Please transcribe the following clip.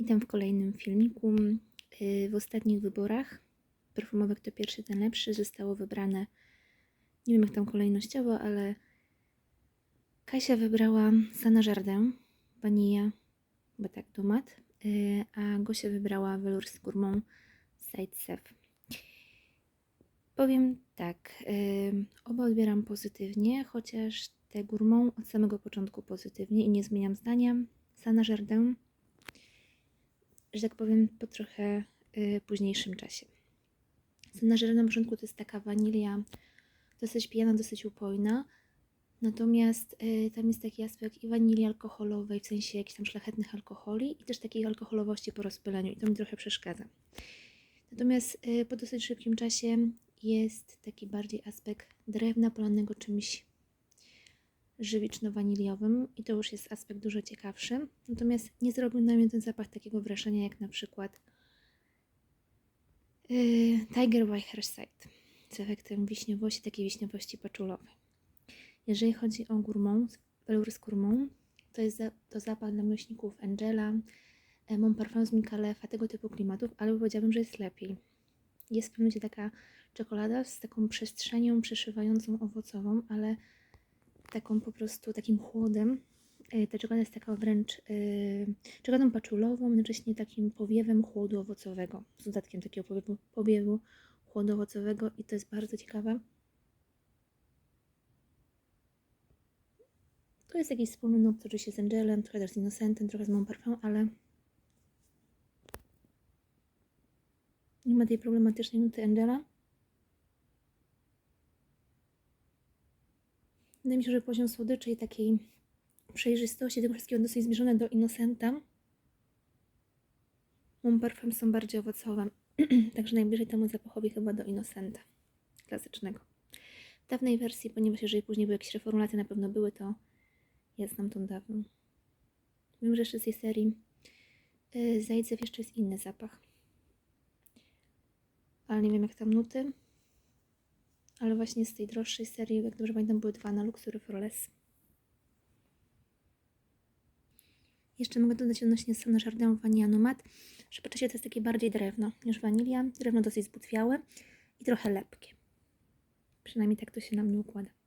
Witam w kolejnym filmiku. Yy, W ostatnich wyborach perfumowych to pierwszy, ten lepszy zostało wybrane, nie wiem jak tam kolejnościowo, ale Kasia wybrała Sana Jardin, Vanilla, bo tak domat, yy, a Gosia wybrała Velour z Gourmand Side Sef. Powiem tak, yy, oba odbieram pozytywnie, chociaż te Gourmand od samego początku pozytywnie i nie zmieniam zdania. Sana Jardin że tak powiem, po trochę y, późniejszym czasie. Senażera na początku to jest taka wanilia dosyć pijana, dosyć upojna, natomiast y, tam jest taki aspekt i wanilii alkoholowej, w sensie jakichś tam szlachetnych alkoholi i też takiej alkoholowości po rozpyleniu i to mi trochę przeszkadza. Natomiast y, po dosyć szybkim czasie jest taki bardziej aspekt drewna polanego czymś żywiczno-waniliowym i to już jest aspekt dużo ciekawszy. Natomiast nie zrobił na mnie ten zapach takiego wrażenia jak na przykład yy, Tiger White Hair Side z efektem wiśniowości, takiej wiśniowości paczulowej. Jeżeli chodzi o Gourmand, Velour z Gourmand, to jest za, to zapach dla miłośników Angela, e, Mon Parfum z Mikalefa, tego typu klimatów, ale powiedziałabym, że jest lepiej. Jest w pewnym taka czekolada z taką przestrzenią przeszywającą owocową, ale taką po prostu takim chłodem. Y, Ta czekolada jest taka wręcz yy, czekoladą paczulową, jednocześnie takim powiewem chłodu owocowego, z dodatkiem takiego powiewu, powiewu chłodu owocowego i to jest bardzo ciekawe. To jest jakiś wspólny nut oczywiście z Angelem, trochę też z Innocentem, trochę z Mon Parfum, ale nie ma tej problematycznej nuty Angela. Wydaje mi się, że poziom słodyczy i takiej przejrzystości tego wszystkiego dosyć zbliżone do Innocenta. Mon Parfum są bardziej owocowe, także najbliżej temu zapachowi chyba do Innocenta klasycznego. W dawnej wersji, ponieważ jeżeli później były jakieś reformulacje, na pewno były, to ja znam tą dawną. Wiem, że jeszcze z tej serii yy, Zajdzew jeszcze jest inny zapach. Ale nie wiem jak tam nuty. Ale właśnie z tej droższej serii, jak dobrze pamiętam, były dwa na Luxury for Less. Jeszcze mogę dodać odnośnie Sana Jardin Vanilla Nomad, że po czasie to jest takie bardziej drewno niż wanilia. Drewno dosyć zbutwiałe i trochę lepkie. Przynajmniej tak to się na mnie układa.